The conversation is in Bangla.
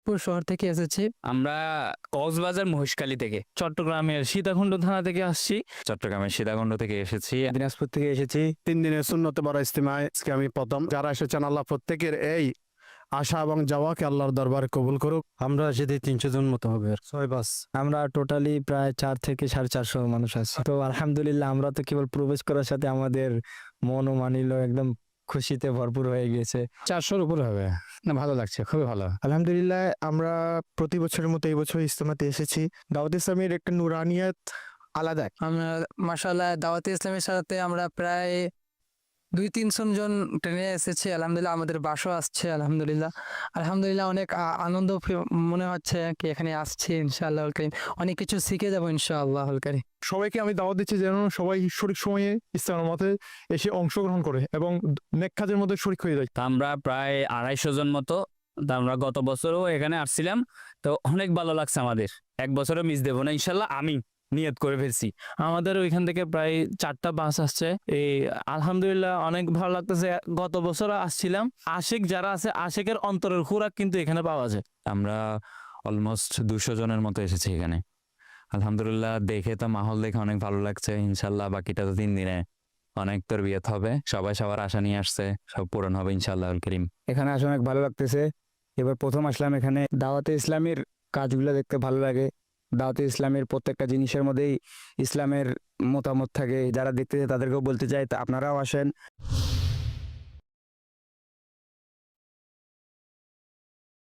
চাঁদপুর শহর থেকে এসেছি। আমরা কক্সবাজার মহেশখালী থেকে। চট্টগ্রামের সীতাকুণ্ড থানা থেকে আসছি। চট্টগ্রামের সীতাকুণ্ড থেকে এসেছি। দিনাজপুর থেকে এসেছি। তিন দিনের সুন্নতে বড় ইস্তেমায় আজকে আমি প্রথম। যারা এসেছেন আল্লাহ প্রত্যেকের এই আশা এবং যাওয়াকে আল্লাহর দরবারে কবুল করুক। আমরা যদি তিনশো জন মতো হবে। ছয় বাস। আমরা টোটালি প্রায় চার থেকে সাড়ে চারশো মানুষ আছি। তো আলহামদুলিল্লাহ আমরা তো কেবল প্রবেশ করার সাথে আমাদের মন ও মানিল একদম খুশিতে ভরপুর হয়ে গিয়েছে। চারশোর উপর হবে। না ভালো লাগছে খুবই ভালো। আলহামদুলিল্লাহ আমরা প্রতি বছরের মতো এই বছর ইস্তেমাতে এসেছি। দাউদ ইসলামের একটা নুরানিয়াত আলাদা। আমরা মাসাল্লাহ দাওয়াতে ইসলামের সাথে আমরা প্রায় দুই তিনশো জন ট্রেনে এসেছে আলহামদুলিল্লাহ আমাদের বাসও আসছে আলহামদুলিল্লাহ। আলহামদুলিল্লাহ অনেক আনন্দ মনে হচ্ছে কি এখানে আসছি ইনশাআল্লাহ করিম। অনেক কিছু শিখে যাব ইনশাআল্লাহ করিম। সবাইকে আমি দাওয়াত দিচ্ছি যেন সবাই সঠিক সময়ে ইসলামের মতে এসে অংশগ্রহণ করে এবং নেক কাজের মধ্যে শরিক হয়ে যায়। তা আমরা প্রায় আড়াইশো জন মতো তা আমরা গত বছরও এখানে আসছিলাম। তো অনেক ভালো লাগছে আমাদের। এক বছরও মিস দেবো না ইনশাল্লাহ আমি নিয়ত করে ফেলছি। আমাদের ওইখান থেকে প্রায় চারটা বাস আসছে। এই আলহামদুলিল্লাহ অনেক ভালো লাগতেছে। গত বছর আসছিলাম। আশিক যারা আছে আশিকের অন্তরের খুরাক কিন্তু এখানে পাওয়া যায়। আমরা অলমোস্ট দুশো জনের মতো এসেছি এখানে। আলহামদুলিল্লাহ দেখে তো মাহল দেখে অনেক ভালো লাগছে। ইনশাল্লাহ বাকিটা তো তিন দিনে অনেক তোর বিয়েত হবে। সবাই সবার আশা নিয়ে আসছে। সব পূরণ হবে ইনশাল্লাহ করিম। এখানে আসে অনেক ভালো লাগতেছে। এবার প্রথম আসলাম এখানে। দাওয়াতে ইসলামের কাজগুলো দেখতে ভালো লাগে। দাওয়াতে ইসলামের প্রত্যেকটা জিনিসের মধ্যেই ইসলামের মতামত থাকে। যারা দেখতে তাদেরকেও বলতে চাই তা আপনারাও আসেন।